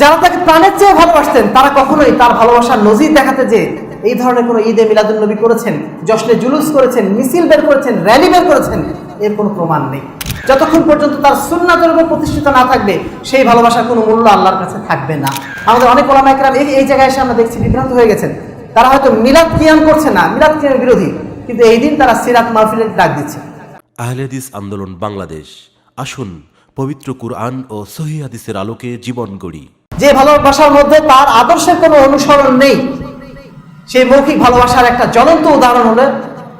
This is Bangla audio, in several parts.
যারা তাকে প্রাণের চেয়ে ভালোবাসতেন, তারা কখনোই তার ভালোবাসার নজির দেখাতে যে এই ধরনের কোনো ঈদে মিলাদুল নবী করেছেন জশ্নে জুলুস করেছেন, মিছিল বের করেছেন, র্যালি বের করেছেন, এর কোনো প্রমাণ নেই। যতক্ষণ পর্যন্ত তার সুন্নাতের উপর প্রতিষ্ঠিত না থাকবে, সেই ভালোবাসার কোনো মূল্য আল্লাহর কাছে থাকবে না। আমাদের অনেক ওলামা একরাম এই এই জায়গায় এসে আমরা দেখছি, বিভ্রান্ত হয়ে গেছেন। তারা হয়তো মিলাদ কিয়াম করছে না, মিলাদ কিয়ামের বিরোধী, কিন্তু এই দিন তারা সিরাত মাহফিলের ডাক দিচ্ছে। আহলেদিস আন্দোলন বাংলাদেশ। আসুন পবিত্র কুরআন ও সহি হাদিসের আলোকে জীবন গড়ি। যে ভালোবাসার মধ্যে তার আদর্শের কোনো অনুসরণ নেই। সেই মৌখিক ভালোবাসার একটা জ্বলন্ত উদাহরণ হলো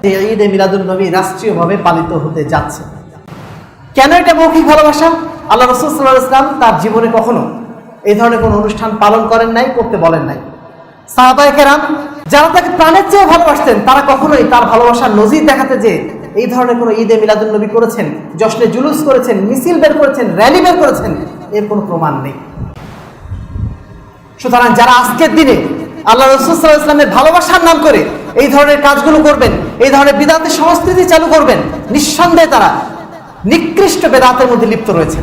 যে ঈদে মিলাদুল নবী রাষ্ট্রীয়ভাবে পালিত হতে যাচ্ছে। কেন এটা মৌখিক ভালোবাসা? আল্লাহ রসুল ইসলাম তার জীবনে কখনো এই ধরনের কোনো অনুষ্ঠান পালন করেন নাই, করতে বলেন নাই। সাহাবায়ে কেরাম যারা তাকে প্রাণের চেয়ে ভালোবাসতেন, তারা কখনোই তার ভালোবাসার নজির দেখাতে যে এই ধরনের কোনো ঈদে মিলাদুল নবী করেছেন, জশ্নে জুলুস করেছেন, মিছিল বের করেছেন, র্যালি বের করেছেন, এর কোনো প্রমাণ নেই। সুতরাং যারা আজকের দিনে আল্লাহ রসুল্লাহ ইসলামের ভালোবাসার নাম করে এই ধরনের কাজগুলো করবেন, এই ধরনের বিদাতের সংস্কৃতি চালু করবেন, নিঃসন্দেহে তারা নিকৃষ্ট বেদাতের মধ্যে লিপ্ত রয়েছে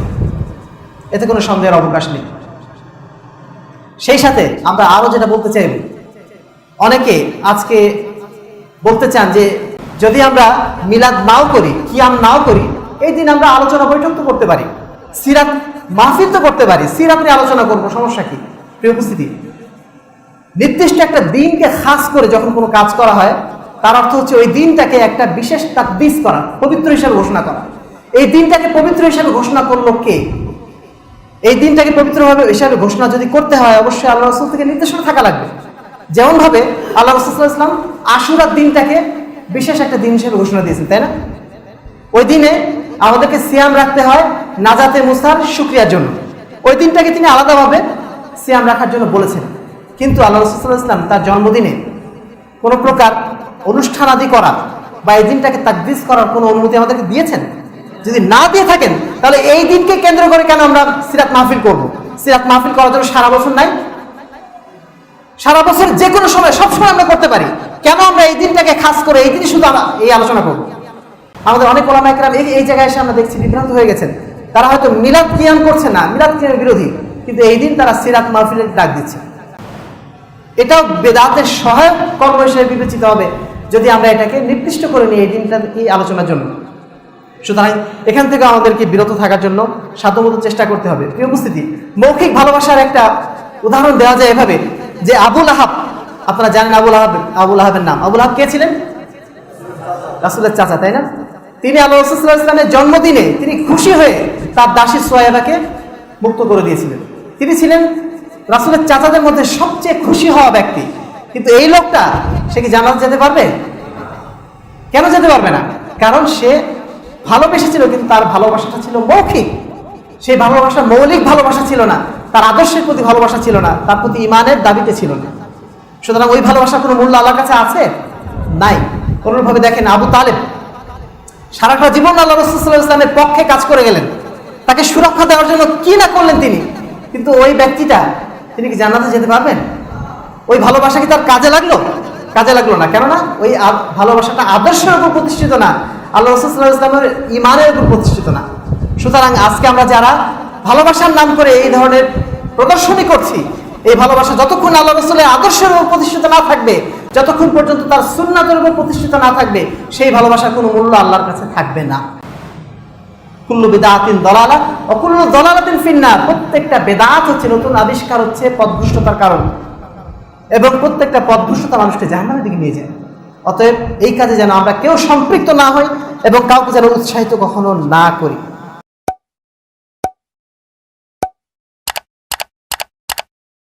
এতে কোনো সন্দেহের অবকাশ নেই। সেই সাথে আমরা আরও যেটা বলতে চাইব অনেকে আজকে বলতে চান যে যদি আমরা মিলাদ নাও করি, কিয়াম নাও করি, এই দিন আমরা আলোচনা বৈঠক তো করতে পারি, সিরাত মাহফিল তো করতে পারি, সিরাত নিয়ে আলোচনা করব, সমস্যা কি? প্রিয় উপস্থিতি, নির্দিষ্ট একটা দিনকে খাস করে যখন কোনো কাজ করা হয়, তার অর্থ হচ্ছে ওই দিনটাকে একটা বিশেষ তাকদিস করা, পবিত্র হিসাবে ঘোষণা করা। এই দিনটাকে পবিত্র হিসাবে ঘোষণা করল কে? এই দিনটাকে পবিত্রভাবে হিসাবে ঘোষণা যদি করতে হয়, অবশ্যই আল্লাহ রসুল থেকে নির্দেশনা থাকা লাগবে। যেমন ভাবে আল্লাহ রসুল ইসলাম আশুরার দিনটাকে বিশেষ একটা দিন হিসেবে ঘোষণা দিয়েছেন, তাই না? ওই দিনে আমাদেরকে সিয়াম রাখতে হয় নাজাতে মুসার শুক্রিয়ার জন্য। ওই দিনটাকে তিনি আলাদাভাবে সিয়াম রাখার জন্য বলেছেন। কিন্তু আল্লাহ রসুল ইসলাম তার জন্মদিনে কোনো প্রকার অনুষ্ঠান আদি করা বা এই দিনটাকে তাকদিস করার কোনো অনুমতি আমাদেরকে দিয়েছেন? যদি না দিয়ে থাকেন, তাহলে এই দিনকে কেন্দ্র করে কেন আমরা সিরাত মাহফিল করব? সিরাত মাহফিল করার জন্য সারা বছর নাই? সারা বছর যে কোনো সময়, সবসময় আমরা করতে পারি। কেন আমরা এই দিনটাকে খাস করে এই দিনই শুধু এই আলোচনা করব? আমাদের অনেক ওলামা একরাম এই এই জায়গায় এসে আমরা দেখছি বিভ্রান্ত হয়ে গেছেন। তারা হয়তো মিলাদ কিয়াম করছে না, মিলাদ কিয়ামের বিরোধী। কিন্তু এই দিন তারা সিরাত মাহফিলের ডাক দিচ্ছে। এটাও বেদাতের সহায়ক কর্ম হিসেবে বিবেচিত হবে যদি আমরা এটাকে নির্দিষ্ট করে নিই এই দিনটা এই আলোচনার জন্য। সুতরাং এখান থেকে আমাদেরকে বিরত থাকার জন্য সাধ্যমতো চেষ্টা করতে হবে। প্রিয় উপস্থিতি, মৌখিক ভালোবাসার একটা উদাহরণ দেওয়া যায় এভাবে যে আবুল আহাব, আপনারা জানেন আবুল আহাব, আবুল আহাবের নাম। আবুল আহাব কে ছিলেন? রাসুলের চাচা, তাই না? তিনি আল্লাহ রসুল্লাহ ইসলামের জন্মদিনে তিনি খুশি হয়ে তার দাসী সোয়াবাকে মুক্ত করে দিয়েছিলেন। তিনি ছিলেন রাসুলের চাচাদের মধ্যে সবচেয়ে খুশি হওয়া ব্যক্তি। কিন্তু এই লোকটা, সে কি জানাতে যেতে পারবে? কেন যেতে পারবে না? কারণ সে ভালোবেসেছিল, কিন্তু তার ভালোবাসাটা ছিল মৌখিক। সেই ভালোবাসা মৌলিক ভালোবাসা ছিল না। তার আদর্শের প্রতি ভালোবাসা ছিল না। তার প্রতি ইমানের দাবিতে ছিল না। সুতরাং ওই ভালোবাসা কোনো মূল্য আল্লাহর কাছে আছে? নাই। কোনোভাবে দেখেন আবু তালেব সারাটা জীবন আল্লাহ রসুল্লাহ ইসলামের পক্ষে কাজ করে গেলেন। তাকে সুরক্ষা দেওয়ার জন্য কি না করলেন তিনি? কিন্তু ওই ব্যক্তিটা, তিনি কি জান্নাতে যেতে পারবেন? ওই ভালোবাসা কি তার কাজে লাগল? কাজে লাগল না। কেননা ওই ভালোবাসাটা আদর্শের উপর প্রতিষ্ঠিত না। আল্লাহ রসুল্লাহ ইসলামের ইমানের উপর প্রতিষ্ঠিত না। সুতরাং আজকে আমরা যারা ভালোবাসার নাম করে এই ধরনের প্রদর্শনী করছি, এই ভালোবাসা যতক্ষণ আল্লাহ রসুলের আদর্শের উপর প্রতিষ্ঠিত না থাকবে, যতক্ষণ পর্যন্ত তার সুন্নাতের উপর প্রতিষ্ঠিত না থাকবে, সেই ভালোবাসার কোনো মূল্য আল্লাহর কাছে থাকবে না। কুল্লু বেদাতিন দলালা ও কুল্লু দলালাতিন ফিন্নার। প্রত্যেকটা বেদাত হচ্ছে নতুন আবিষ্কার হচ্ছে পদভুষ্টতার কারণ। এবং প্রত্যেকটা পদভুষ্টতা মানুষকে জাহান্নামের দিকে নিয়ে যায়। অতএব এই কাজে যেন আমরা কেউ সম্পৃক্ত না হই এবং কাউকে যেন উৎসাহিত কখনো না করি।